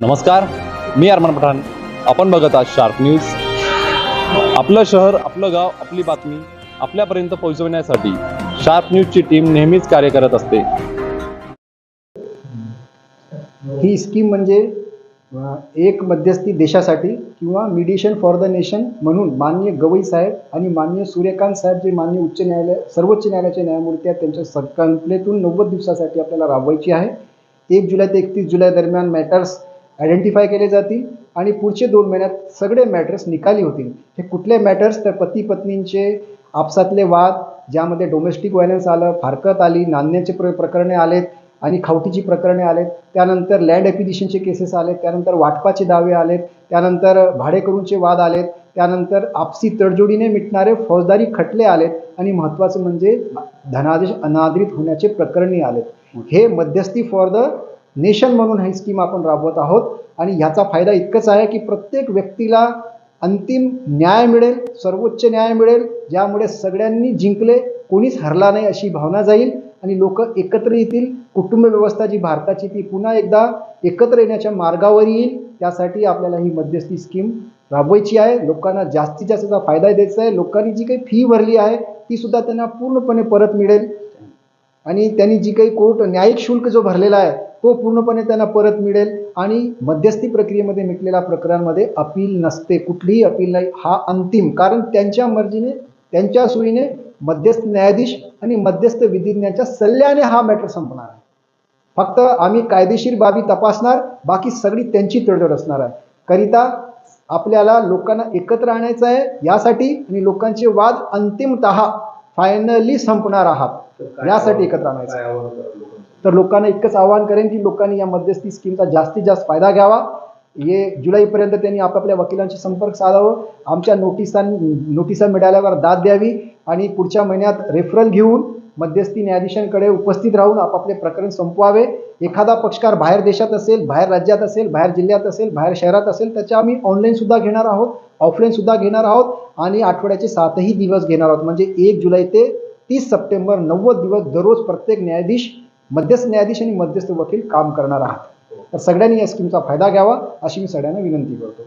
नमस्कार मी अरमान पठाण. आपण बघत आहात शार्प न्यूज आपलं शहर आपलं गाव आपली बातमी आपल्यापर्यंत पोहोचवण्यासाठी शार्प न्यूजची टीम नेहमीच कार्य करत असते. ही स्कीम म्हणजे एक मध्यस्थी देशासाठी किंवा मिडिशन फॉर द नेशन म्हणून मान्य गवई साहेब आणि मान्य सूर्यकांत साहेब जे मान्य उच्च न्यायालय सर्वोच्च न्यायालयाचे न्यायमूर्ती आहेत त्यांच्या संकल्पनेतून नव्वद दिवसासाठी आपल्याला राबवायची आहे. एक जुलै ते एकतीस जुलै दरम्यान मॅटर्स आयडेंटिफाय केले जातील आणि पुढचे दोन महिन्यात सगळे मॅटर्स निकाली होतील. हे कुठले मॅटर्स तर पती पत्नींचे आपसातले वाद ज्यामध्ये डोमेस्टिक व्हायलन्स आलं फारकत आली नांदण्याचे प्र प्रकरणे आलेत आणि खावटीची प्रकरणे आलेत. त्यानंतर लँड ॲक्विजिशनचे केसेस आलेत. त्यानंतर वाटपाचे दावे आलेत. त्यानंतर भाडेकरूंचे वाद आलेत. त्यानंतर आपसी तडजोडीने मिटणारे फौजदारी खटले आलेत आणि महत्त्वाचं म्हणजे धनादेश अनादरित होण्याचे प्रकरणी आलेत. हे मध्यस्थी फॉर द नेशन म्हणून ही स्कीम आपण राबवत आहोत. आणि ह्याचा फायदा इतकंच आहे की प्रत्येक व्यक्तीला अंतिम न्याय मिळेल सर्वोच्च न्याय मिळेल ज्यामुळे सगळ्यांनी जिंकले कोणीच हरला नाही अशी भावना जाईल आणि लोक एकत्र येतील. कुटुंब व्यवस्था जी भारताची ती पुन्हा एकदा एकत्र येण्याच्या मार्गावर येईल. त्यासाठी आपल्याला ही मध्यस्थी स्कीम राबवायची आहे. लोकांना जास्तीत जास्त फायदा द्यायचा आहे. लोकांनी जी काही फी भरली आहे ती सुद्धा त्यांना पूर्णपणे परत मिळेल. आणि त्यांनी जी काही कोर्ट न्यायिक शुल्क जो भरलेला आहे तो पूर्णपणे त्यांना परत मिळेल आणि मध्यस्थी प्रक्रियेमध्ये मिटलेल्या प्रकरणांमध्ये अपील नसते. कुठलीही अपील नाही. हा अंतिम. कारण त्यांच्या मर्जीने त्यांच्या सोयीने मध्यस्थ न्यायाधीश आणि मध्यस्थ विधिज्ञाच्या सल्ल्याने हा मॅटर संपणार आहे. फक्त आम्ही कायदेशीर बाबी तपासणार बाकी सगळी त्यांची तडजोड असणार आहे. करिता आपल्याला लोकांना एकत्र आणायचं आहे यासाठी आणि लोकांचे वाद अंतिमत फायनली संपणार आहात. यासाठी एकत्र आणायचं. आहे. तर लोकांना इतकंच आवाहन करेन की लोकांनी या मध्यस्थी स्कीमचा जास्तीत जास्त फायदा घ्यावा. ये जुलैपर्यंत त्यांनी आपापल्या वकिलांशी संपर्क साधावं. आमच्या नोटिसां नोटिसा मिळाल्यावर दाद द्यावी आणि पुढच्या महिन्यात रेफरल घेऊन मध्यस्थी न्यायाधीशांकडे उपस्थित राहून आपापले प्रकरण संपवावे. एखादा पक्षकार बाहेर देशात असेल बाहेर राज्यात असेल बाहेर जिल्ह्यात असेल बाहेर शहरात असेल त्याच्या आम्ही ऑनलाईन सुद्धा घेणार आहोत ऑफलाईन सुद्धा घेणार आहोत आणि आठवड्याचे सातही दिवस घेणार आहोत. म्हणजे एक जुलै ते तीस सप्टेंबर नव्वद दिवस दररोज प्रत्येक न्यायाधीश मध्यस्थ न्यायाधीश आणि मध्यस्थ वकील काम करणार आहात. तर सगळ्यांनी या स्कीमचा फायदा घ्यावा अशी मी सगळ्यांना विनंती करतो.